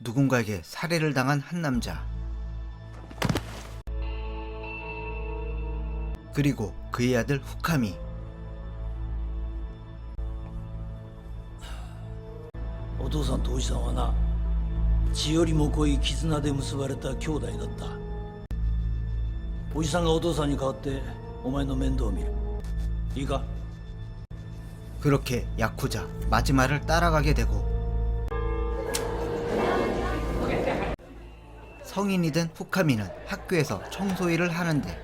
누군가에게 살해를 당한 한 남자. 그리고 그의 아들 후카미. お父さんとおじさんはな血よりも濃い絆で結ばれた兄弟だったおじさんがお父さんに代わってお前の面倒を見るいいか 그렇게 야쿠자 마지막을 따라가게 되고 성인이 된 후카미는 학교에서 청소일을 하는데.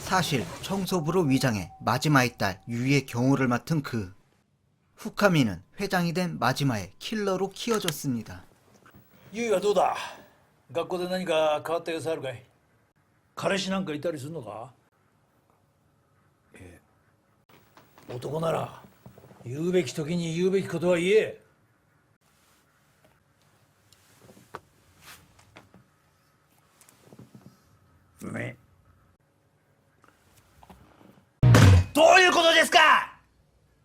사실 청소부로 위장해 마지마의 딸 유이의 경호를 맡은 그. 후카미는 회장이 된 마지막의 킬러로 키워졌습니다. ゆいはどうだ？学校で何か変わった様子あるかい？彼氏なんかいたりするのか？ええ。男なら言うべき時に言うべきことは言え。ね。どういうことですか？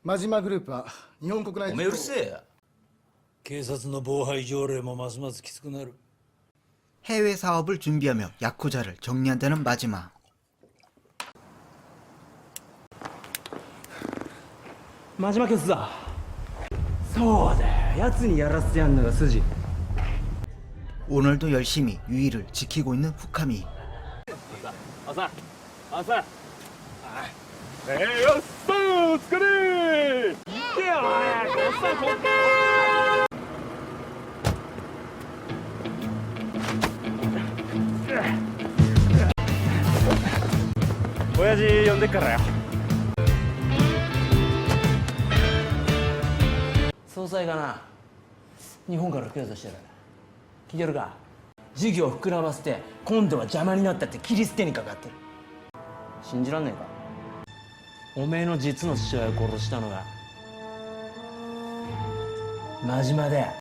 真島グループは日本国内おめえうるせえや警察の妨害条例もますますきつくなる 해외 사업을 준비하며 야쿠자를 정리한다는 마지막. 真島決だそうだよ奴にやらせてやんのが筋 오늘도 열심히 유이를 지키고 있는 후카미. 朝朝えー、よっさんお疲れ行けよ早くおっさんこっ 親父呼んでっからよ。総裁がな日本から来ようとしてる。聞いてるか？授業を膨らませて今度は邪魔になったって切り捨てにかかってる。信じらんねえか？おめえの実の父親を殺したのが真島だよ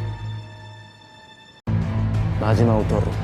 真島を取る。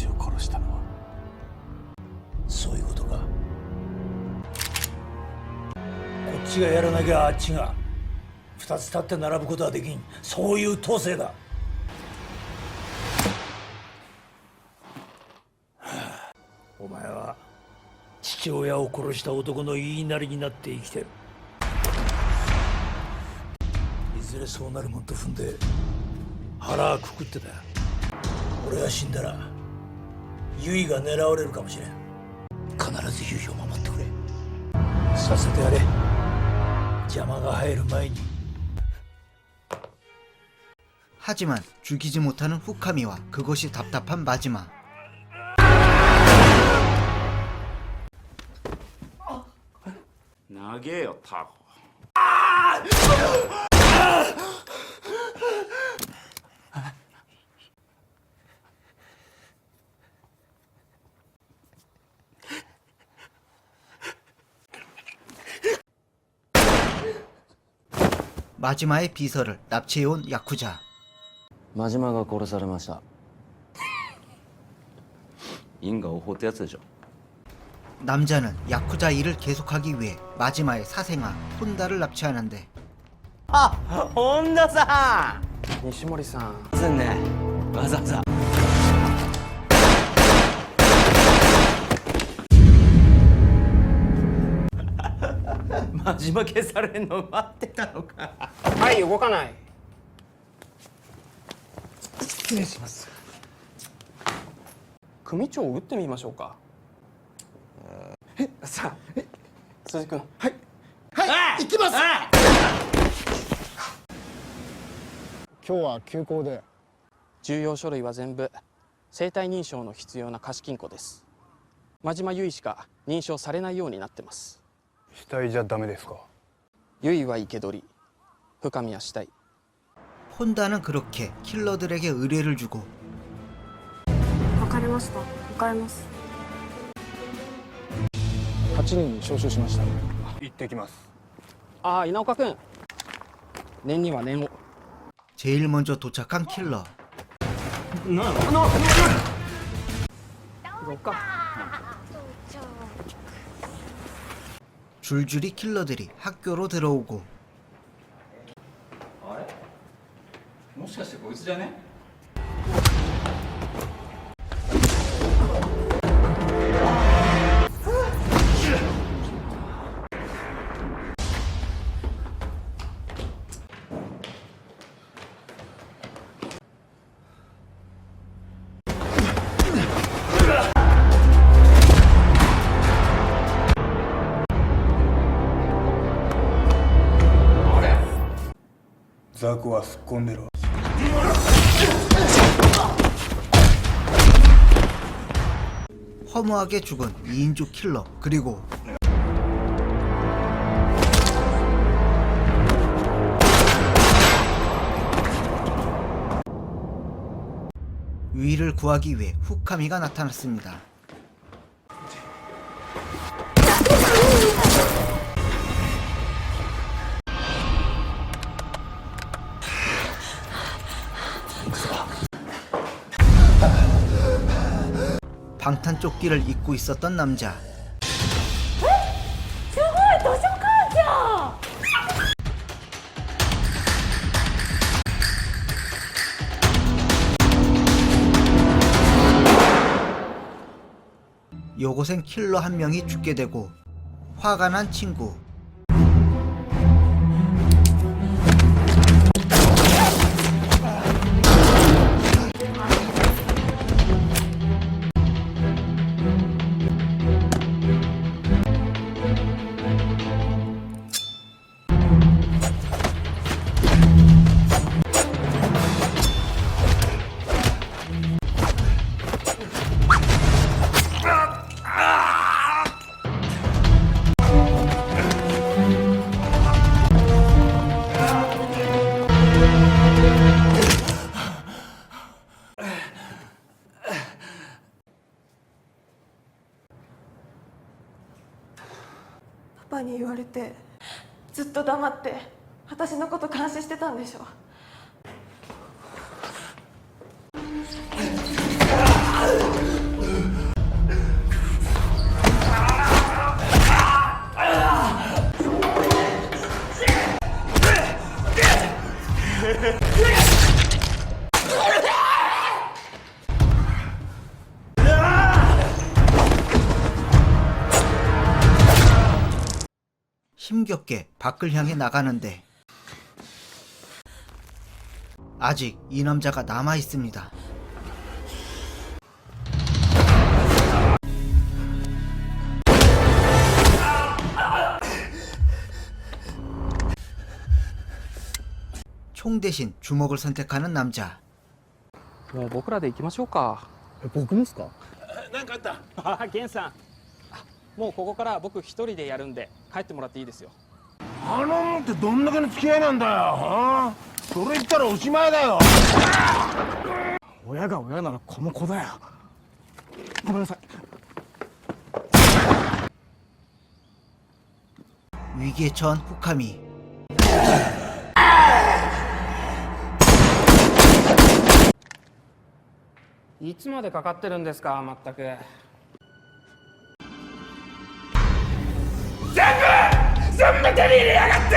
俺の親父を殺したのは。そういうことか。こっちがやらなきゃあっちが二つ立って並ぶことはできん。そういう統制だ。お前は父親を殺した男の言いなりになって生きてる。いずれそうなるもんと踏んで腹くくってた俺が死んだらユイが狙われるかもしれん必ずユイを守ってくれさせてやれ邪魔が入る前に 하지만 죽이지 못하는 후카미와 그것이 답답한 마지막.長えよタコ 마지막의 비서를 납치해온 야쿠자. 真島が殺されました因果応報ってやつでしょ 남자는 야쿠자 일을 계속하기 위해 마지막의 사생아 혼다를 납치하는데 本田さ西森さんんすんねわざわ ざ真島消されんの待ってたのか。はい動かない。失礼します。組長を撃ってみましょうか。えさあえ辻君。はい。はい行きます。今日は休校で。重要書類は全部生体認証の必要な貸金庫です。真島由衣しか認証されないようになってます死体じゃダメですか由衣は生け捕り深見は死体 혼다는 그렇게 킬러들에게 의뢰를 주고 わかりました向かいます8人に招集しました行ってきますああ稲岡君念には念を 제일 먼저 도착한 킬러 行こうか 줄줄이 킬러들이 학교로 들어오고 もしかしてこいつじゃね ザクは突っ込んでろ 허무하게 죽은 2인조 킬러 그리고 위를 구하기 위해 후카미가 나타났습니다. 방탄조끼를 입고 있었던 남자. 요고생 킬러 한 명이 죽게 되고 화가 난 친구 われてずっと黙って私のこと監視してたんでしょ「힘겹게 밖을 향해 나가는데 아직 이 남자가 남아 있습니다. 총 대신 주먹을 선택하는 남자. もう僕らで行きましょうか僕もっすか何かあったああ源さんあ もうここから僕一人でやるんで帰ってもらっていいですよあのもんってどんだけの付き合いなんだよはあそれ言ったらおしまいだよ親が親ならこの子だよごめんなさい 위기에 처한 후카미. いつまでかかってるんですかまったく 全部手に入れやがって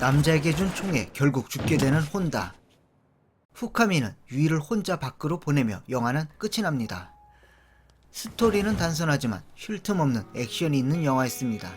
남자에게 준 총에 결국 죽게 되는 혼다. 후카미는 유이를 혼자 밖으로 보내며 영화는 끝이 납니다. 스토리는 단순하지만 쉴 틈 없는 액션이 있는 영화였습니다.